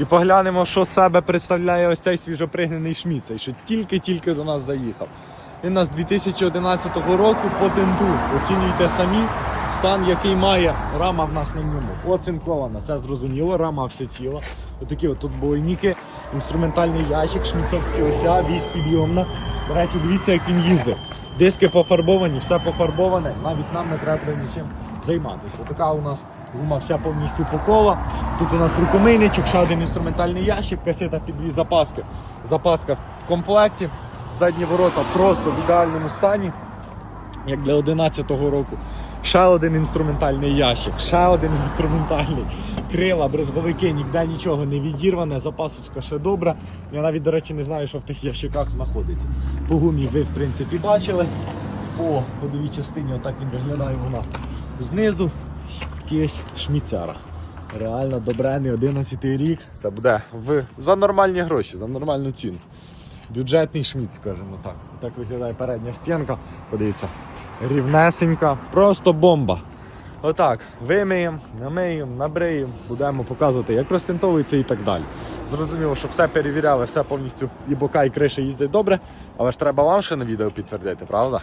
І поглянемо, що себе представляє ось цей свіжопригнаний шміцей, що тільки-тільки до нас заїхав. Він нас 2011 року по тенду. Оцінюйте самі стан, який має рама в нас на ньому. Оцинкована, це зрозуміло, рама все ціла. Отакі от тут бойніки, інструментальний ящик, шміцовська ося, вісь підйомна. До речі, дивіться, як він їздить. Диски пофарбовані, все пофарбоване, навіть нам не треба нічим займатися. Така у нас гума вся повністю по кола. Тут у нас рукомийничок, ще один інструментальний ящик, касета під дві запаски. Запаска в комплекті. Задні ворота просто в ідеальному стані, як для 11-го року. Ще один інструментальний ящик, ще один інструментальний. Крила, брезговики, ніде нічого не відірване, запасочка ще добра. Я навіть, до речі, не знаю, що в тих ящиках знаходиться. По гумі ви, в принципі, бачили. По ходовій частині отак він виглядає у нас знизу. Такий ось шміцяра. Реально добрений 11 рік. Це буде в... за нормальні гроші, за нормальну ціну. Бюджетний шміц, скажімо так. Так виглядає передня стінка. Подивіться. Рівнесенька, просто бомба. Отак, вимиємо, намиємо, набриємо, будемо показувати, як розтинтовується і так далі. Зрозуміло, що все перевіряли, все повністю і бока, і криша їздять добре, але ж треба вам ще на відео підтвердити, правда?